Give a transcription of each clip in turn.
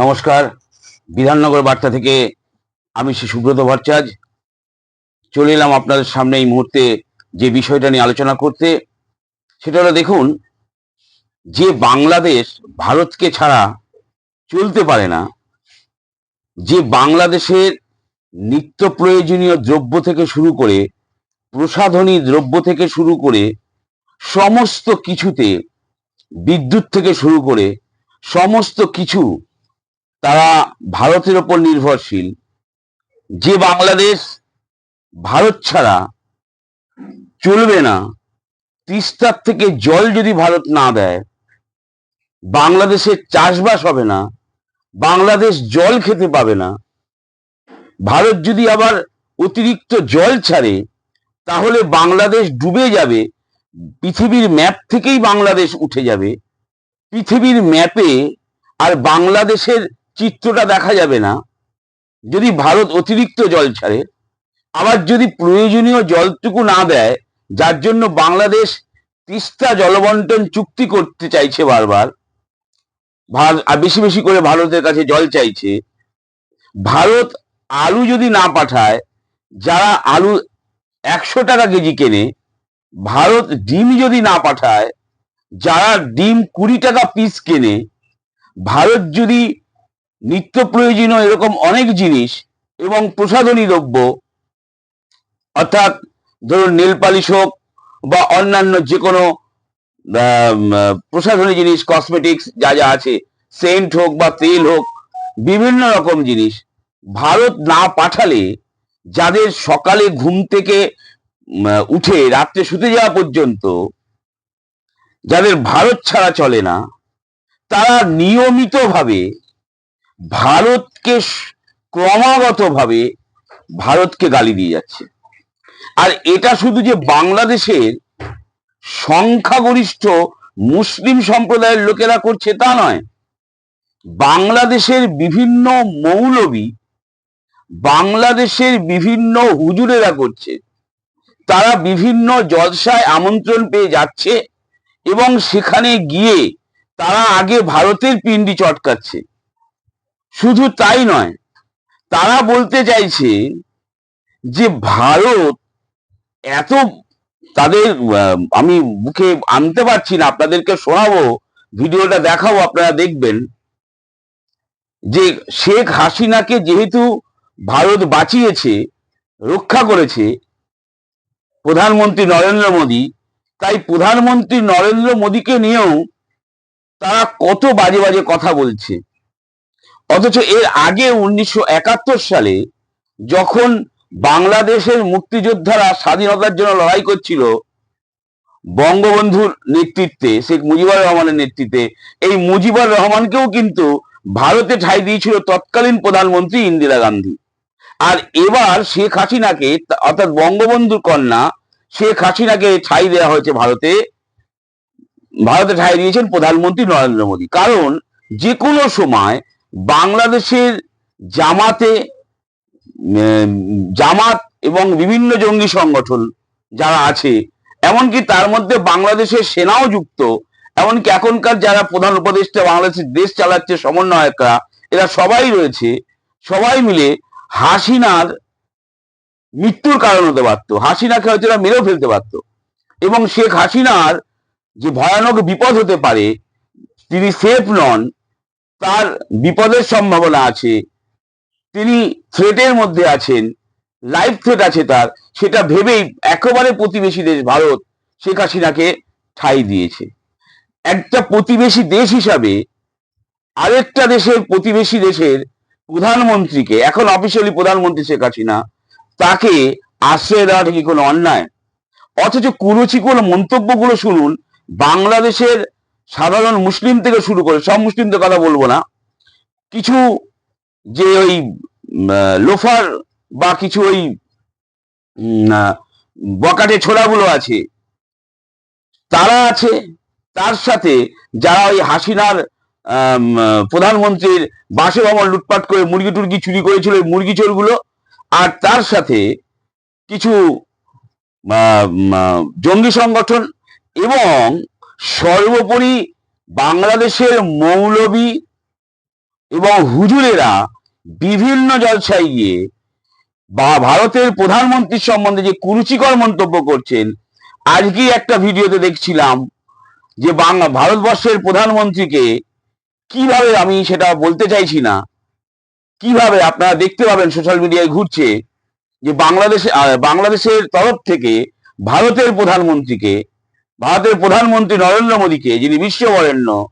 নমস্কার। বিধাননগর বার্তা থেকে আমি শ্রী সুব্রত ভট্টাচার্য। চলে এলাম আপনাদের সামনে এই মুহূর্তে যে বিষয়টা নিয়ে আলোচনা করতে। সেটা হলো দেখুন, যে বাংলাদেশ ভারতকে ছাড়া চলতে পারে না, যে বাংলাদেশের নিত্য প্রয়োজনীয় দ্রব্য থেকে শুরু করে, প্রসাধনী দ্রব্য থেকে শুরু করে, সমস্ত কিছুতে বিদ্যুৎ থেকে শুরু করে সমস্ত কিছু তারা ভারতের ওপর নির্ভরশীল। যে বাংলাদেশ ভারত ছাড়া চলবে না, তিস্তার থেকে জল যদি ভারত না দেয়, বাংলাদেশের চাষবাস হবে না, বাংলাদেশ জল খেতে পাবে না, ভারত যদি আবার অতিরিক্ত জল ছাড়ে, তাহলে বাংলাদেশ ডুবে যাবে, পৃথিবীর ম্যাপ থেকেই বাংলাদেশ উঠে যাবে। পৃথিবীর ম্যাপে আর বাংলাদেশের চিত্রটা দেখা যাবে না। যদি ভারত অতিরিক্ত জল ছাড়ে, আবার যদি প্রয়োজনীয় জলটুকু না দেয়, যার জন্য বাংলাদেশ তিস্তা জলবন্টন চুক্তি করতে চাইছে বারবার, ভার- আর বেশি বেশি করে ভারতের কাছে জল চাইছে, ভারত আলু যদি না পাঠায়, যারা আলু একশো টাকা কেজি কেনে, ভারত ডিম যদি না পাঠায় যারা ডিম কুড়ি টাকা পিস কেনে, ভারত যদি নিত্য প্রয়োজনীয় এরকম অনেক জিনিস এবং প্রসাধনী দ্রব্য, অর্থাৎ ধরুন নেল পালিশ হোক বা অন্যান্য যে কোনো প্রসাধনী জিনিস কসমেটিক্স যা যা আছে সেন্ট হোক বা তেল হোক, বিভিন্ন রকম জিনিস, ভারত না পাঠালে যাদের সকালে ঘুম থেকে উঠে রাত্রে শুতে যাওয়া পর্যন্ত যাদের ভারত ছাড়া চলে না, তারা নিয়মিতভাবে ভারতকে ক্রমাগতভাবে ভারতকে গালি দিয়ে যাচ্ছে। আর এটা শুধু যে বাংলাদেশের সংখ্যাগরিষ্ঠ মুসলিম সম্প্রদায়ের লোকেরা করছে তা নয়, বাংলাদেশের বিভিন্ন মৌলবী, বাংলাদেশের বিভিন্ন হুজুরেরা করছে। তারা বিভিন্ন জলসায় আমন্ত্রণ পেয়ে যাচ্ছে। এবং সেখানে গিয়ে তারা আগে ভারতের পিণ্ডি চটকাচ্ছে। শুধু তাই নয়, তারা বলতে চাইছে যে ভারত এত তাদের আমি মুখে আনতে পারছি না, আপনাদেরকে শোনাবো, ভিডিওটা দেখাবো, আপনারা দেখবেন, যে শেখ হাসিনাকে যেহেতু ভারত বাঁচিয়েছে, রক্ষা করেছে, প্রধানমন্ত্রী নরেন্দ্র মোদী তাই প্রধানমন্ত্রী নরেন্দ্র মোদীকে নিয়েও তারা কত বাজে বাজে কথা বলছে। অথচ এর আগে উনিশশো একাত্তর সালে যখন বাংলাদেশের মুক্তিযোদ্ধারা স্বাধীনতার জন্য লড়াই করছিল, বঙ্গবন্ধুর নেতৃত্বে, শেখ মুজিবুর রহমানের নেতৃত্বে, এই মুজিবুর রহমানকেও কিন্তু ভারতে ঠাঁই দিয়েছিল তৎকালীন প্রধানমন্ত্রী ইন্দিরা গান্ধী। আর এবার শেখ হাসিনাকে, অর্থাৎ বঙ্গবন্ধুর কন্যা শেখ হাসিনাকে ঠাঁই দেওয়া হয়েছে ভারতে ভারতে ঠাঁই দিয়েছেন প্রধানমন্ত্রী নরেন্দ্র মোদী। কারণ যে কোনো সময় বাংলাদেশের জামাতে জামাত এবং বিভিন্ন জঙ্গি সংগঠন যারা আছে, এমনকি তার মধ্যে বাংলাদেশের সেনাও যুক্ত, এমনকি এখনকার যারা প্রধান উপদেষ্টা বাংলাদেশের দেশ চালাচ্ছে সমন্বয়করা, এরা সবাই রয়েছে, সবাই মিলে হাসিনার মৃত্যুর কারণ হতে পারতো। হাসিনাকে হয়তো এরা মেরেও ফেলতে পারতো। এবং শেখ হাসিনার যে ভয়ানক বিপদ হতে পারে, তিনি সেফ নন, তার বিপদের সম্ভাবনা আছে। তিনি থ্রেটের মধ্যে আছেন লাইফ থ্রেট আছে তার। সেটা ভেবেই একেবারে প্রতিবেশী দেশ ভারত শেখ হাসিনাকে ঠাঁই দিয়েছে। একটা প্রতিবেশী দেশ হিসাবে আরেকটা দেশের প্রতিবেশী দেশের প্রধানমন্ত্রীকে, এখন অফিসিয়ালি প্রধানমন্ত্রী শেখ হাসিনা তাকে আশ্রয় দেওয়াটা কি কোনো অন্যায়? অথচ কুরুচিকোল মন্তব্যগুলো শুনুন, বাংলাদেশের সাধারণ মুসলিম থেকে শুরু করে, সব মুসলিমদের কথা বলব না, কিছু যে ওই লোফার বা কিছু ওই বকাটে ছোড়াগুলো আছে, তারা আছে, তার সাথে যারা ওই হাসিনার প্রধানমন্ত্রীর বাসে ভবন লুটপাট করে মুরগি টুরগি চুরি করেছিল, ওই মুরগি চোরগুলো আর তার সাথে কিছু জঙ্গি সংগঠন এবং সর্বোপরি বাংলাদেশের মৌলবী এবং হুজুরেরা বিভিন্ন জলসায় গিয়ে বা ভারতের প্রধানমন্ত্রীর সম্বন্ধে যে কুরুচিকর মন্তব্য করছেন, আজকেই একটা ভিডিওতে দেখছিলাম যে বাংলা, ভারতবর্ষের প্রধানমন্ত্রীকে কীভাবে আমি সেটা বলতে চাইছি না কীভাবে আপনারা দেখতে পাবেন সোশ্যাল মিডিয়ায় ঘুরছে যে বাংলাদেশে বাংলাদেশের তরফ থেকে ভারতের প্রধানমন্ত্রীকে, ভারতের প্রধানমন্ত্রী নরেন্দ্র মোদীকে যিনি বিশ্ব বিশ্ববরেণ্য,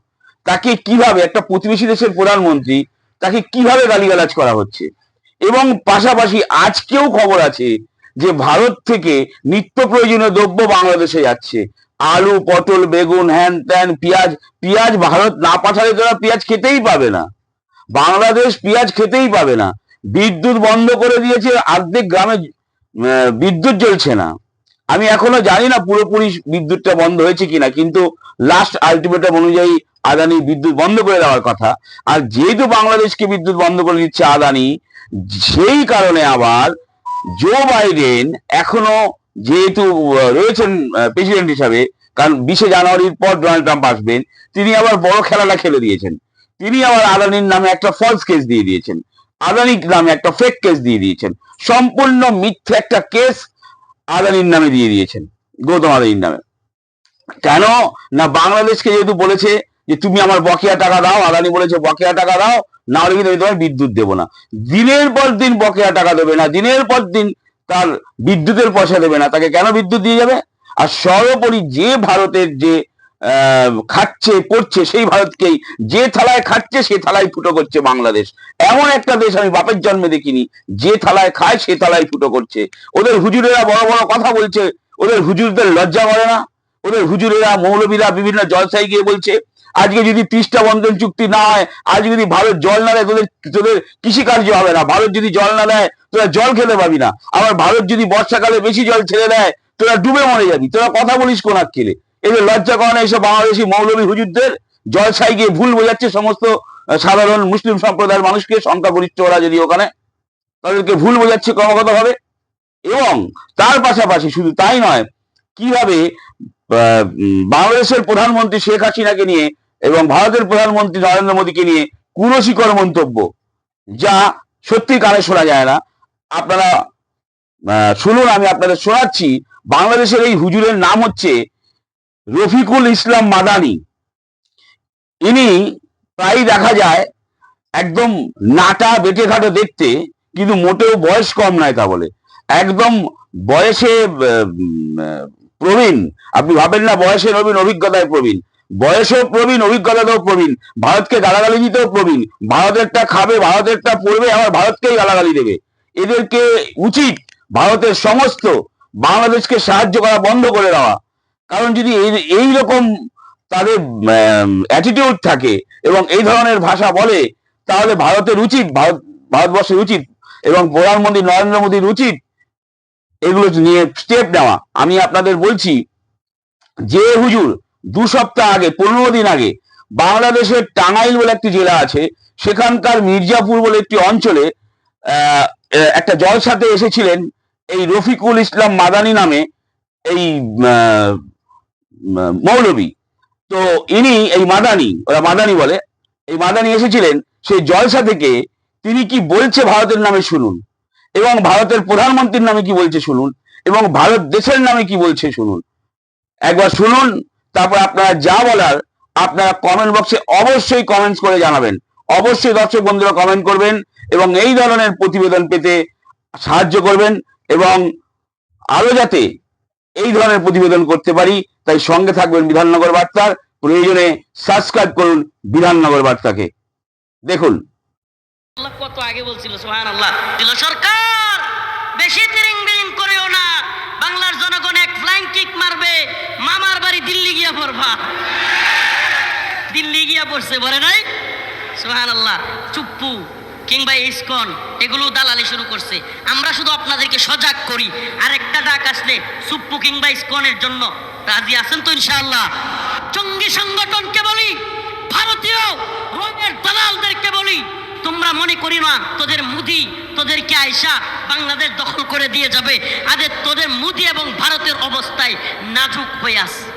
তাকে কীভাবে একটা প্রতিবেশী দেশের প্রধানমন্ত্রী, তাকে কীভাবে গালিগালাজ করা হচ্ছে? এবং পাশাপাশি আজকেও খবর আছে যে ভারত থেকে নিত্য প্রয়োজনীয় দ্রব্য বাংলাদেশে যাচ্ছে। আলু, পটল, বেগুন, হ্যান ত্যান, পেঁয়াজ পেঁয়াজ ভারত না পাঠালে তারা পেঁয়াজ খেতেই পাবে না। বাংলাদেশ পেঁয়াজ খেতেই পাবে না। বিদ্যুৎ বন্ধ করে দিয়েছে, অর্ধেক গ্রামে বিদ্যুৎ জ্বলছে না। আমি এখনও জানি না পুরোপুরি বিদ্যুৎটা বন্ধ হয়েছে কিনা, কিন্তু লাস্ট আলটিমেটাম অনুযায়ী আদানি বিদ্যুৎ বন্ধ করে দেওয়ার কথা। আর যেহেতু বাংলাদেশকে বিদ্যুৎ বন্ধ করে দিচ্ছে আদানি, সেই কারণে আবার জো বাইডেন এখনও যেহেতু রয়েছেন প্রেসিডেন্ট হিসাবে, কারণ বিশে জানুয়ারির পর ডোনাল্ড ট্রাম্প আসবেন, তিনি আবার বড় খেলাটা খেলে দিয়েছেন। তিনি আবার আদানির নামে একটা ফলস কেস দিয়ে দিয়েছেন। আদানির নামে একটা ফেক কেস দিয়ে দিয়েছেন। সম্পূর্ণ মিথ্যে একটা কেস আদানির নামে দিয়ে দিয়েছেন, গৌতম আদানির নামে। কেন? না বাংলাদেশকে যেহেতু বলেছে যে তুমি আমার বকেয়া টাকা দাও, আদানি বলেছে বকেয়া টাকা দাও, না হলে কিন্তু আমি তোমার বিদ্যুৎ দেবো না। দিনের পর দিন বকেয়া টাকা দেবে না, দিনের পর দিন তার বিদ্যুতের পয়সা দেবে না, তাকে কেন বিদ্যুৎ দিয়ে যাবে? আর সর্বোপরি যে ভারতের যে খাচ্ছে, পড়ছে, সেই ভারতকেই। যে থালায় খাচ্ছে, সে থালায় ফুটো করছে বাংলাদেশ। এমন একটা দেশ আমি বাপের জন্মে দেখিনি। যে থালায় খায়, সে থালায় ফুটো করছে। ওদের হুজুরেরা বড় বড় কথা বলছে। ওদের হুজুরদের লজ্জা করে না। ওদের হুজুরেরা, মৌলবীরা বিভিন্ন জলসায় গিয়ে বলছে, আজকে যদি তিরিশটা বন্ধন চুক্তি না হয়, আজ যদি ভারত জল না দেয়, তোদের তোদের কৃষিকার্য হবে না। ভারত যদি জল না দেয়, তোরা জল খেতে পাবি না। আবার ভারত যদি বর্ষাকালে বেশি জল ছেড়ে দেয়, তোরা ডুবে মরে যাবি। তোরা কথা বলিস কোন আক্কেলে এদের লজ্জা করে না এইসব বাংলাদেশি মৌলবী হুজুরদের জলসায় গিয়ে ভুল বোঝাচ্ছে, সমস্ত সাধারণ মুসলিম সম্প্রদায়ের মানুষকে সংখ্যাগরিষ্ঠ ওরা যদি ওখানে তাদেরকে ভুল বোঝাচ্ছে ক্রমাগত ভাবে এবং তার পাশাপাশি শুধু তাই নয়, কীভাবে বাংলাদেশের প্রধানমন্ত্রী শেখ হাসিনাকে নিয়ে এবং ভারতের প্রধানমন্ত্রী নরেন্দ্র মোদীকে নিয়ে কুরসিকর মন্তব্য, যা সত্যি কানে শোনা যায় না। আপনারা শুনুন, আমি আপনাদের শোনাচ্ছি, বাংলাদেশের এই হুজুরের নাম হচ্ছে রফিকুল ইসলাম মাদানি। ইনি প্রায় দেখা যায় একদম নাটা বেটে ঘাটে দেখতে, কিন্তু মোটেও বয়স কম নয় তা বলে। একদম বয়সে প্রবীণ। আপনি ভাবেন না বয়সে নবীন, অভিজ্ঞতায় প্রবীণ। বয়সেও প্রবীণ, অভিজ্ঞতাতেও প্রবীণ। ভারতকে গালাগালি দিতেও প্রবীণ। ভারতেরটা খাবে, ভারতেরটা পড়বে, আবার ভারতকেই গালাগালি দেবে। এদেরকে উচিত ভারতের সমস্ত, বাংলাদেশকে সাহায্য করা বন্ধ করে দেওয়া। কারণ যদি এই- রকম তাদের অ্যাটিটিউড থাকে এবং এই ধরনের ভাষা বলে, তাহলে ভারতের উচিত, ভারত, ভারতবর্ষের উচিত এবং প্রধানমন্ত্রী নরেন্দ্র মোদীর উচিত এগুলো নিয়ে স্টেপ নেওয়া। আমি আপনাদের বলছি, যে হুজুর দু সপ্তাহ আগে, পনেরো দিন আগে বাংলাদেশের টাঙ্গাইল বলে একটি জেলা আছে, সেখানকার মির্জাপুর বলে একটি অঞ্চলে একটা জলসাতে এসেছিলেন এই রফিকুল ইসলাম মাদানি নামে এই মৌলবী তো ইনি এই মাদানি, ওরা মাদানি বলে, এই মাদানি এসেছিলেন, সেই জলসা থেকে তিনি কি বলছে ভারতের নামে শুনুন, এবং ভারতের প্রধানমন্ত্রীর নামে কি বলছে শুনুন, এবং ভারত দেশের নামে কি বলছে শুনুন। একবার শুনুন, তারপর আপনারা যা বলার, আপনারা কমেন্ট বক্সে অবশ্যই কমেন্টস করে জানাবেন। অবশ্যই দর্শক বন্ধুরা কমেন্ট করবেন, এবং এই ধরনের প্রতিবেদন পেতে সাহায্য করবেন, এবং আরও যাতে এই ধরনের প্রতিবেদন করতে পারি, তাই সঙ্গে থাকবেন বিধাননগর বার্তার। প্রয়োজনে সাবস্ক্রাইব করুন বিধাননগর বার্তাকে। দেখুন। কত আগে বলছিল সোহান আল্লাহ দিল, সরকার, বেশি তিরিং বিরিং করেও না। বাংলার জনগণ এক ফ্লাইং কিক মারবে। মামার বাড়ি দিল্লি গিয়া পড়বা। দিল্লি গিয়া পড়ছে বলে নাই? সোহান আল্লাহ চুপ্পু। কিংবা ইস্কন, এগুলো দালালি শুরু করছে। আমরা শুধু আপনাদেরকে সজাগ করি। আর একটা ডাক আসলে সুপ্পু কিংবা ইস্কনের জন্য। রাজি আছেন তো ইনশাআল্লাহ? জঙ্গি সংগঠনকে বলি, ভারতীয় রঙের দালালদেরকে বলি, তোমরা মনে করি না, তোদের মুদি, তোদেরকে আয়সা বাংলাদেশ দখল করে দিয়ে যাবে। আদের তোদের মুদি এবং ভারতের অবস্থায় নাজুক হয়ে আছে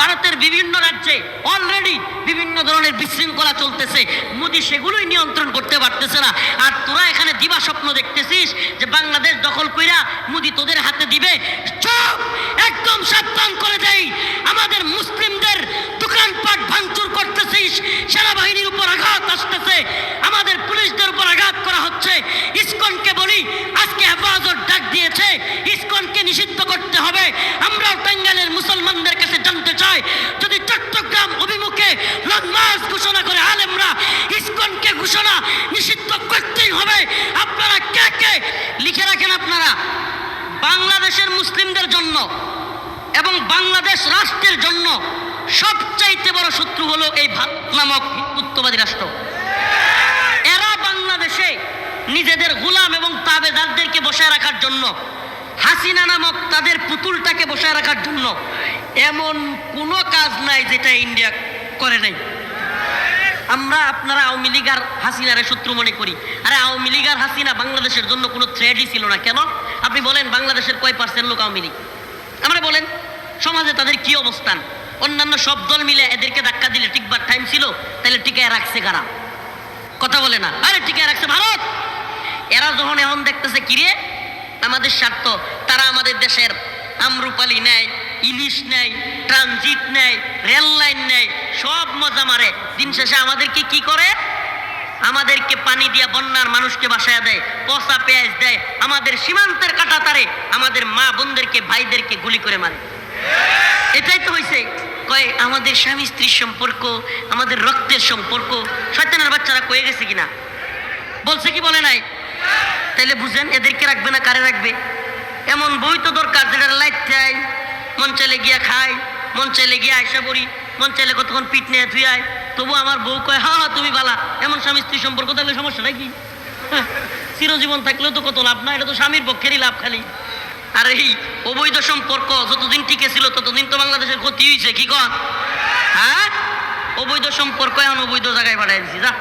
ভারতের বিভিন্ন রাজ্যে অলরেডি বিভিন্ন ধরনের বিশৃঙ্খলা চলতেছে। মোদি সেগুলোই নিয়ন্ত্রণ করতে পারতেছে না। আর তোরা এখানে দিবা স্বপ্ন দেখতেছিস যে বাংলাদেশ দখল কইরা মোদি তোদের হাতে দিবে চুপ একদম সাবধান করে দেই আমাদের মুসলিমদের দোকানপাট ভাঙচুর করতেছিস সেনাবাহিনীর উপর আঘাত আসতেছে আমাদের পুলিশদের উপর আঘাত করা হচ্ছে ইসকনকে বলি আজকে হেফাজত ডাক দিয়েছে ইসকনকে নিষিদ্ধ করতে হবে আমরাও টাঙ্গাইলের মুসলমানদের কাছে জানতে চাই যদি চট্টগ্রাম অভিমুখে লং মার্চ ঘোষণা করে আলেমরা ইসকনকে ঘোষণা নিষিদ্ধ করতেই হবে আপনারা কে কে লিখে রাখেন আপনারা বাংলাদেশের মুসলিমদের জন্য এবং বাংলাদেশ রাষ্ট্রের জন্য সবচাইতে বড় শত্রু হলো এই ভারত নামক হিন্দুত্ববাদী রাষ্ট্র। এরা বাংলাদেশে নিজেদের গোলাম এবং তাবেদারদেরকে বসায় রাখার জন্য, হাসিনা নামক তাদের পুতুলটাকে বসায় রাখার জন্য এমন কোনো কাজ নাই যেটা ইন্ডিয়া করে নাই। আমরা আপনারা আওয়ামী লীগ আর হাসিনারে শত্রু মনে করি। আরে আওয়ামী লীগ আর হাসিনা বাংলাদেশের জন্য কোনো থ্রেডই ছিল না। কেন? আপনি বলেন বাংলাদেশের কয় পার্সেন্ট লোক আওয়ামী লীগ? আমরা বলেন, সমাজে তাদের কি অবস্থান? অন্যান্য সব দল মিলে এদেরকে ধাক্কা দিলে টিকবার টাইম ছিল, তাহলে টিকায় রাখছে কারা? কথা বলে না। আরে, টিকায় রাখছে ভারত! এরা যখন এখন দেখতেছে কিরে আমাদের স্বার্থ। তারা আমাদের দেশের আমরুপালি নেয়, ইলিশ নেয়, ট্রানজিট নেয়, রেল লাইন নেয়, সব মজা মারে। দিন শেষে আমাদেরকে কি করে? আমাদেরকে পানি দিয়ে বন্যার মানুষকে বাসায় দেয়, পচা পেঁয়াজ দেয়, আমাদের সীমান্তের কাটা তারে আমাদের মা বোনদেরকে, ভাইদেরকে গুলি করে মারে। এটাই তো হয়েছে কয় আমাদের স্বামী স্ত্রীর সম্পর্ক আমাদের রক্তের সম্পর্ক শয়তানের বাচ্চারা কয়ে গেছে কিনা? বলছে কি বলে নাই? তাহলে বুঝেন এদেরকে রাখবে না কারে রাখবে? এমন বই তো দরকার যেটা লাইট দেয় মন চাইলে গিয়া খায় মন চাইলে গিয়া আয়সা পড়ি মন চাইলে কতক্ষণ পিঠ নিয়ে ধুয়ায় তবু আমার বউ কয় হা হা তুমি বালা এমন স্বামী স্ত্রী সম্পর্ক থাকলে সমস্যাটা কি? হ্যাঁ, চিরজীবন থাকলেও তো কত লাভ না এটা তো স্বামীর পক্ষেরই লাভ খালি। আর এই অবৈধ সম্পর্ক যতদিন টিকে ছিল, ততদিন তো বাংলাদেশের ক্ষতি হয়েছে কি কন? হ্যাঁ? অবৈধ সম্পর্ক এখন অবৈধ জায়গায় পাঠাই দিছি, যা।